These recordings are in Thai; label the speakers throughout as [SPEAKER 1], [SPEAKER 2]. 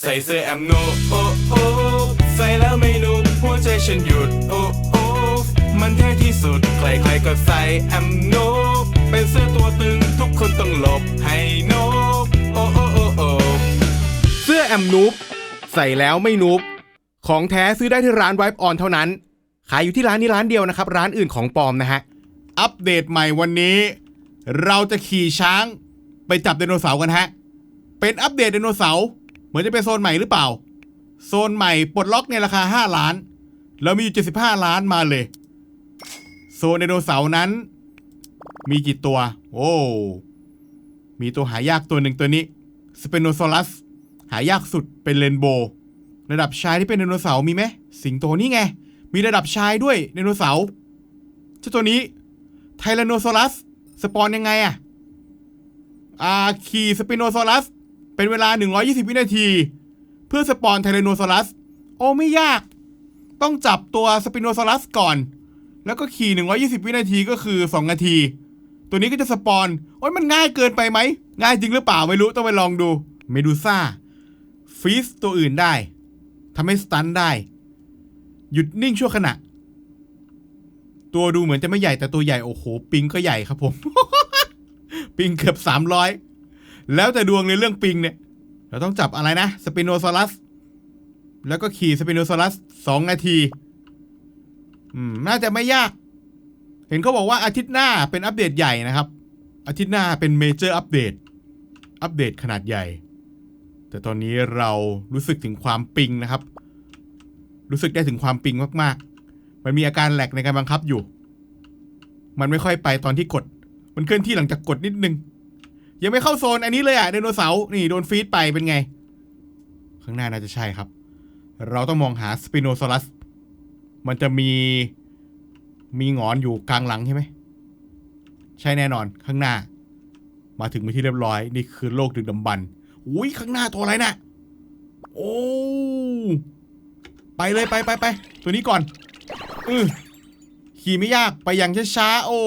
[SPEAKER 1] ใส่เสื้อแอมโนโอโอใส่แล้วไม่นุ่มหัวใจฉันหยุดโอโอมันเท่ที่สุด ใครๆก็ใส่แอมโนเป็นเสื้อตัวตึงทุกคนต้องหลบให้โนโอโอโอโอ
[SPEAKER 2] เสื้อแอมนูบใส่แล้วไม่นูบของแท้ซื้อได้ที่ร้านไวป์ออนเท่านั้น ขายอยู่ที่ร้านนี้ร้านเดียวนะครับ ร้านอื่นของปลอมนะฮะ อัปเดตใหม่วันนี้ เราจะขี่ช้างไปจับไดโนเสาร์กันฮะ เป็นอัปเดตไดโนเสาร์ มือนจะเป็นโซนใหม่หรือเปล่า โซนใหม่ปลดล็อกในราคา 5 ล้าน แล้วมีอยู่ 75 ล้านมาเลย โซนไดโนเสาร์นั้น มีกี่ตัว โอ้ มีตัวหายากตัวหนึ่งตัวนี้สเปโนซอรัส หายากสุดเป็นเรนโบว์ระดับชายที่เป็นไดโนเสาร์มีไหมสิงโตนี่ไง มีระดับชายด้วยไดโนเสาร์เจ้าตัวนี้ไทแรนโนซอรัส สปอนยังไงอะอาขี่สเปโนซอรัส เป็นเวลา 120 วินาที เพื่อสปอนไทแรโนซอรัส โอ้ไม่ยาก ต้องจับตัวสเปโนซอรัสก่อน แล้วก็ขี่ 120 วินาทีก็คือ 2 นาที ตัวนี้ก็จะสปอนโอ้ยมันง่ายเกินไปไหม ง่ายจริงหรือเปล่าไม่รู้ต้องไปลองดู เมดูซ่าฟีสตัวอื่นได้ทำให้สตันได้ หยุดนิ่งชั่วขณะ ตัวดูเหมือนจะไม่ใหญ่แต่ตัวใหญ่โอ้โห ปิงก็ใหญ่ครับผม ปิงเกือบ300 แล้วแต่ดวงในเรื่องปิงเนี่ย เราต้องจับอะไรนะสปิโนซอรัส แล้วก็ขี่สปิโนซอรัส2นาทีอืมน่าจะไม่ยาก เห็นเขาบอกว่าอาทิตย์หน้าเป็นอัปเดตใหญ่นะครับ อาทิตย์หน้าเป็นเมเจอร์อัปเดตอัปเดตขนาดใหญ่ แต่ตอนนี้เรารู้สึกถึงความปิงนะครับ รู้สึกได้ถึงความปิงมากๆ มันมีอาการแหลกในการบังคับอยู่ มันไม่ค่อยไปตอนที่กด มันเคลื่อนที่หลังจากกดนิดนึง ยังไม่เข้าโซนอันนี้เลยอะไดโนเสาร์นี่โดนฟีดไปเป็นไง ข้างหน้าน่าจะใช่ครับ เราต้องมองหาสปิโนซอรัส มันจะมีมีงอนอยู่กลางหลังใช่ไหม ใช่แน่นอนข้างหน้า มาถึงไปที่เรียบร้อย นี่คือโลกดึกดำบรรพ์อุ้ยข้างหน้าตัวอะไรนะ่ะโอ้ไปเลยไปไปไปตัวนี้ก่อนอือขี่ไม่ยากไปอย่างช้าๆโอ้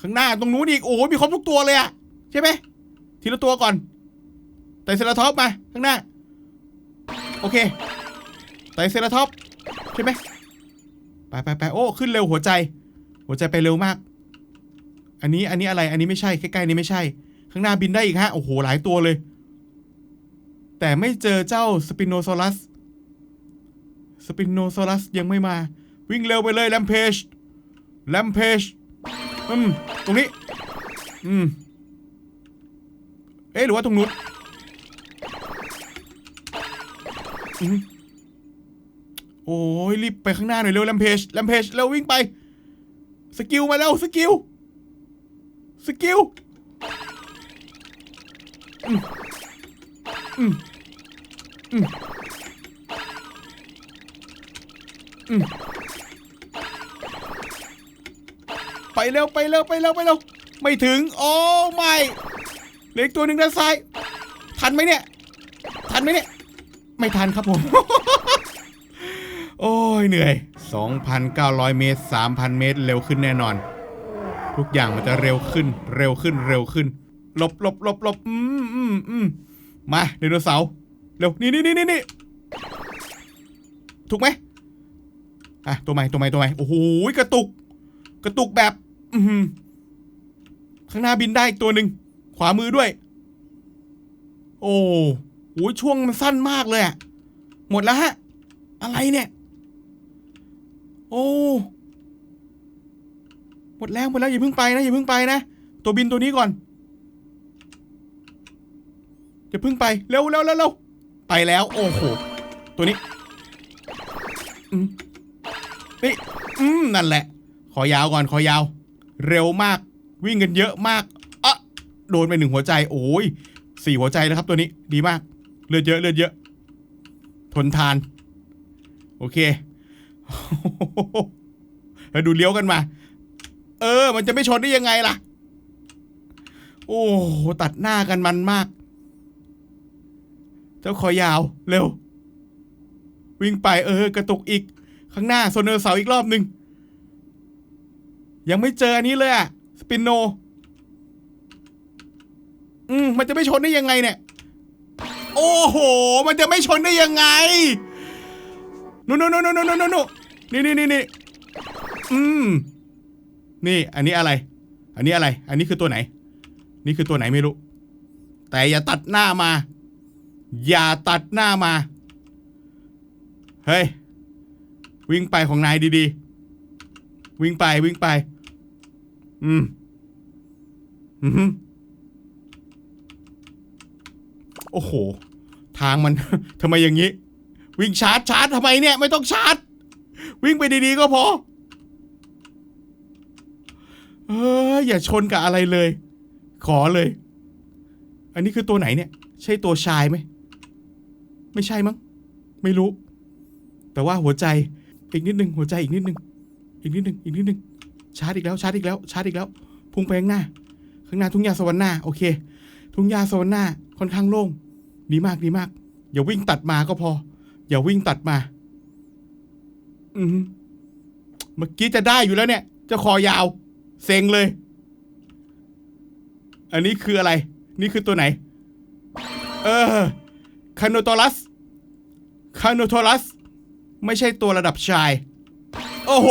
[SPEAKER 2] ข้างหน้าตรงนู้นอีกโอ้โหมีครบทุกตัวเลยอะ ใช่ไหมทีละตัวก่อนไตรเซราท็อปมาข้างหน้า โอเคไตรเซราท็อปใช่ไหมไปไปไปโอ้ ขึ้นเร็วหัวใจ หัวใจไปเร็วมาก อันนี้อันนี้อะไรอันนี้ไม่ใช่ใกล้ๆนี้ไม่ใช่ ข้างหน้าบินได้อีกฮะโอ้โหหลายตัวเลย แต่ไม่เจอเจ้าสปิโนซอรัสสปิโนซอรัสยังไม่มา วิ่งเร็วไปเลยแลมเพจแลมเพจอืมตรงนี้ อืม เอ๊ะหรือว่าตรงนู้นโอ้ยรีบไปข้างหน้าหน่อยเร็วแลมเพจแลมเพจเร็ววิ่งไป สกิลมาแล้วสกิล สกิลอืมอืมอืมไปเร็วไปเร็วไปเร็วไปเร็วไม่ถึง โอ้ไม่ เหลืออีกตัวหนึ่งด้านซ้าย ทันไหมเนี่ย ทันไหมเนี่ย ไม่ทันครับผม โอ้ยเหนื่อย 2,900 เมตร 3,000 เมตร เร็วขึ้นแน่นอน ทุกอย่างมันจะเร็วขึ้น เร็วขึ้น เร็วขึ้น หลบหลบหลบหลบอืมอืมอืมมาไดโนเสาร์ เร็ว นี่นี่นี่นี่นี่ถูกไหมอะ ตัวใหม่ ตัวใหม่ ตัวใหม่ โอ้โห กระตุก กระตุกแบบ อืข้างหน้าบินได้อีกตัวหนึ่ง ขวามือด้วย โอ้โหช่วงมันสั้นมากเลยอะหมดแล้วฮะ อะไรเนี่ย โอ้หมดแล้วหมดแล้วอย่าเพิ่งไปนะอย่าเพิ่งไปนะตัวบินตัวนี้ก่อนอย่าเพิ่งไปเร็วเร็วเร็วเร็วไปแล้ว โอ้โหตัวนี้อืมนี่อืมนั่นแหละ ขอยาวก่อนขอยาว เร็วมาก วิ่งกันเยอะมาก โดนไปหนึ่งหัวใจ โอ้ยสี่หัวใจแล้วครับตัวนี้ดีมาก เลือดเยอะเลือดเยอะ ทนทาน โอเคแล้วดูเลี้ยวกันมา เออ มันจะไม่ชนได้ยังไงล่ะ โอ้โหตัดหน้ากันมันมาก เจ้าคอยาวเร็ว วิ่งไปเออ กระตุกอีก ข้างหน้าโซนเนอร์เสาร์อีกรอบหนึ่งยังไม่เจออันนี้เลยอะสปินโน อืมมันจะไม่ชนได้ยังไงเนี่ย โอ้โห มันจะไม่ชนได้ยังไงนู่นนู่นนู่นนู่นนู่นนี่นี่นี่นี่อืม นี่ อันนี้อะไร อันนี้อะไร อันนี้คือตัวไหน นี่คือตัวไหนไม่รู้ แต่อย่าตัดหน้ามา อย่าตัดหน้ามา เฮ้ย วิ่งไปของนายดีๆ วิ่งไปวิ่งไป อืม อืม โอ้โห ทางมัน ทำไมอย่างนี้ วิ่งชาร์จชาร์จทำไมเนี่ย ไม่ต้องชาร์จ วิ่งไปดีๆก็พอ เอออย่าชนกับอะไรเลย ขอเลย อันนี้คือตัวไหนเนี่ย ใช่ตัวชายไหม ไม่ใช่มั้ง ไม่รู้ แต่ว่าหัวใจ อีกนิดนึง หัวใจอีกนิดนึง อีกนิดนึง อีกนิดนึง ชาร์จอีกแล้ว ชาร์จอีกแล้ว ชาร์จอีกแล้ว พุ่งไปข้างหน้า ข้างหน้าทุ่งหญ้าสวรรค์หน้า โอเค ทุ่งหญ้าสวรรค์หน้าค่อนข้างโล่ง ดีมากดีมาก อย่าวิ่งตัดมาก็พอ อย่าวิ่งตัดมา อืมเมื่อกี้จะได้อยู่แล้วเนี่ย จะคอยาว เซ็งเลย อันนี้คืออะไร นี่คือตัวไหน เออคาโนโทรัสคาโนโทรัส ไม่ใช่ตัวระดับชาย โอ้โห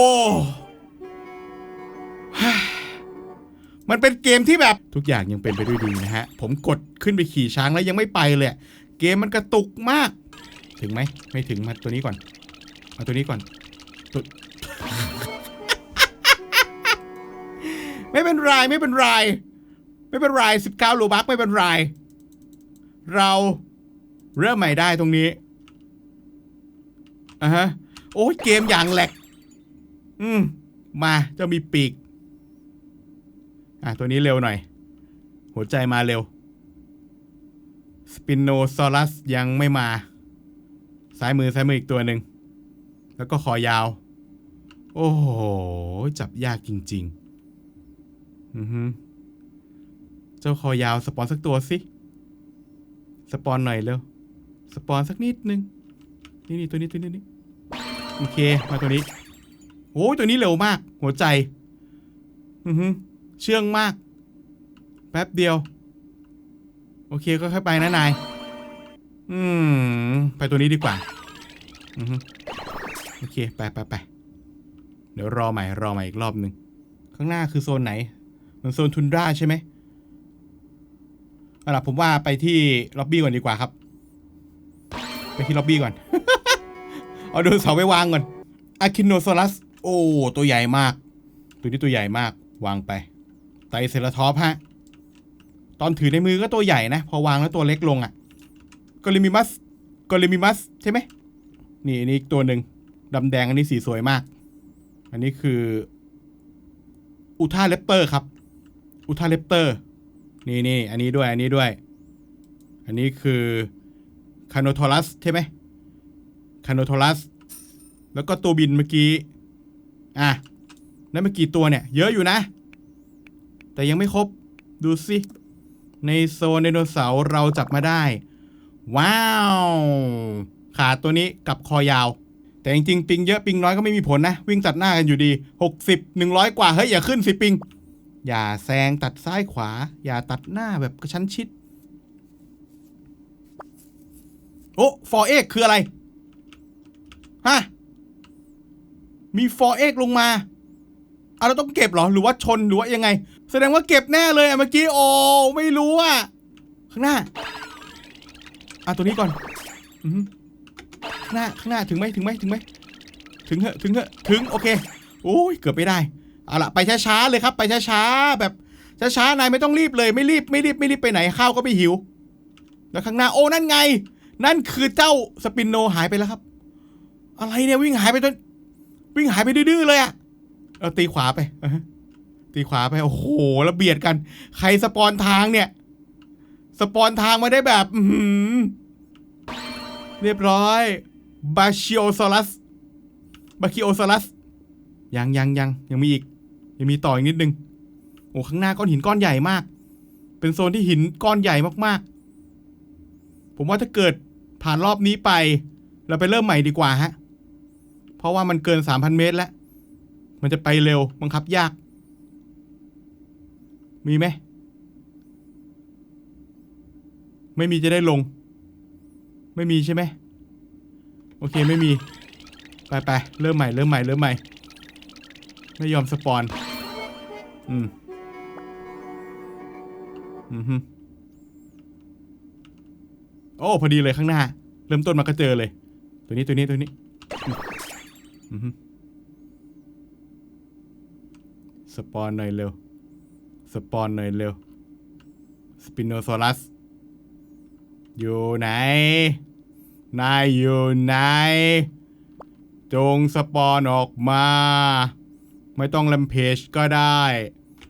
[SPEAKER 2] มันเป็นเกมที่แบบทุกอย่างยังเป็นไปด้วยดีนะฮะ ผมกดขึ้นไปขี่ช้างแล้วยังไม่ไปเลย เกมมันกระตุกมาก ถึงไหม ไม่ถึงมาตัวนี้ก่อน มาตัวนี้ก่อนตัวไม่เป็นไรไม่เป็นไรไม่เป็นไรสิบเก้าโลบักไม่เป็นไร เราเริ่มใหม่ได้ตรงนี้อะฮะ โอ้ยเกมอย่างแหลก อืม มาจะมีปีก อะ ตัวนี้เร็วหน่อย หัวใจมาเร็ว สปินโนซอรัสยังไม่มา ซ้ายมือซ้ายมืออีกตัวหนึ่ง แล้วก็คอยาว โอ้โห จับยากจริง ๆ อือฮึเจ้าคอยาวสปอนสักตัวสิ สปอนหน่อยเร็ว สปอนสักนิดนึง นี่นี่ตัวนี้ตัวนี้นี่โอเค มาตัวนี้โอ้ยตัวนี้เร็วมาก หัวใจ อือฮึ เชื่องมาก แป๊บเดียว โอเคก็ค่อยไปนะนาย อืม ไปตัวนี้ดีกว่า อือฮึโอเค ไปไปไปเดี๋ยวรอใหม่รอใหม่อีกรอบหนึ่ง ข้างหน้าคือโซนไหน มันโซนทุนดราใช่ไหมเอาล่ะผมว่าไปที่ล็อบบี้ก่อนดีกว่าครับ ไปที่ล็อบบี้ก่อน เอาดูเสาไปวางก่อนอะคินโนซอรัส โอ้ ตัวใหญ่มาก ตัวนี้ตัวใหญ่มาก วางไป ไตรเซราทอปฮะ ตอนถือในมือก็ตัวใหญ่นะ พอวางแล้วตัวเล็กลงอะ่ะกอลิมิมัสกอลิมิมัสใช่ไหม นี่อันนี้ตัวหนึ่งดำแดงอันนี้สีสวยมาก อันนี้คือ อุทาเลปเตอร์ครับ อุทาเลปเตอร์ นี่นี่อันนี้ด้วยอันนี้ด้วย อันนี้คือคาโนทอรัสใช่ไหมคาโนทอรัส แล้วก็ตัวบินเมื่อกี้ อะนั่นเมื่อกี้ตัวเนี่ย เยอะอยู่นะ แต่ยังไม่ครบ ดูสิ ในโซนไดโนเสาร์เราจับมาได้ ว้าว ขาตัวนี้กับคอยาว แต่จริงๆ ปิงเยอะปิงน้อยก็ไม่มีผลนะ วิ่งตัดหน้ากันอยู่ดี 60 100 กว่า เฮ้ย อย่าขึ้นสิปิง อย่าแซงตัดซ้ายขวา อย่าตัดหน้าแบบกระชั้นชิด โอ้ฟอเอ็กคืออะไร ฮะ มีฟอเอ็กลงมา เอาเราต้องเก็บเหรอหรือว่าชนหรือว่ายังไง แสดงว่าเก็บแน่เลยอะเมื่อกี้โอ้ไม่รู้อะข้างหน้าอะตัวนี้ก่อนอืข้างหน้าข้างหน้าถึงไหมถึงไหมถึงไหมถึงเหอะถึงเหอะถึงโอเคโอ้ยเกือบไม่ได้เอาละไปช้าๆเลยครับ ไปช้าๆแบบช้าๆนายไม่ต้องรีบเลยไม่รีบไม่รีบไม่รีบไปไหนข้าวก็ไม่หิว แล้วข้างหน้าโอ้นั่นไง นั่นคือเจ้าสปินโนหายไปแล้วครับ อะไรเนี่ยวิ่งหายไปจนวิ่งหายไปดื้อๆเลยอะ เอาตีขวาไปตีขวาไป โอ้โหแล้วเบียดกัน ใครสปอนทางเนี่ย สปอนทางมาได้แบบหืเรียบร้อยบาชิโอซอรัสบาคิโอซอรัสยังยังยังยังมีอีก ยังมีต่ออีกนิดนึง โอ้ข้างหน้าก้อนหินก้อนใหญ่มาก เป็นโซนที่หินก้อนใหญ่มากๆ ผมว่าถ้าเกิดผ่านรอบนี้ไป เราไปเริ่มใหม่ดีกว่าฮะ เพราะว่ามันเกิน 3,000 เมตรแล้ว มันจะไปเร็วบังคับยาก มีไหม ไม่มีจะได้ลง ไม่มีใช่ไหม โอเคไม่มี ไปไปเริ่มใหม่เริ่มใหม่เริ่มใหม่ ไม่ยอมสปอน อืม อืมฮึโอ้พอดีเลยข้างหน้า เริ่มต้นมาก็เจอเลย ตัวนี้ตัวนี้ตัวนี้ อืมฮึ สปอนหน่อยเร็ว สปอนหน่อยเร็ว สปินโนซอรัส อยู่ไหน นายอยู่ไหน จงสปอนออกมา ไม่ต้องแลมเพจก็ได้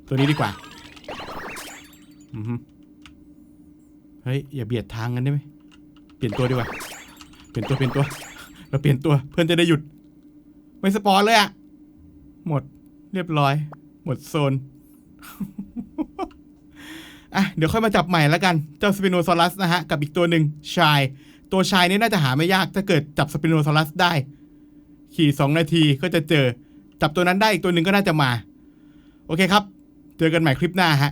[SPEAKER 2] ตัวนี้ดีกว่า เฮ้ย อย่าเบียดทางกันได้ไหม เปลี่ยนตัวดีกว่า เปลี่ยนตัวเปลี่ยนตัว เราเปลี่ยนตัวเพื่อนจะได้หยุด ไม่สปอนเลยอะหมดเรียบร้อย หมดโซน อะ เดี๋ยวค่อยมาจับใหม่แล้วกัน เจ้าสปิโนซอรัสนะฮะ กับอีกตัวหนึ่งชาย ตัวชายนี่น่าจะหาไม่ยากถ้าเกิดจับสปิโนซอรัสได้ ขี่สองนาทีก็จะเจอ จับตัวนั้นได้อีกตัวหนึ่งก็น่าจะมา โอเคครับ เจอกันใหม่คลิปหน้าฮะ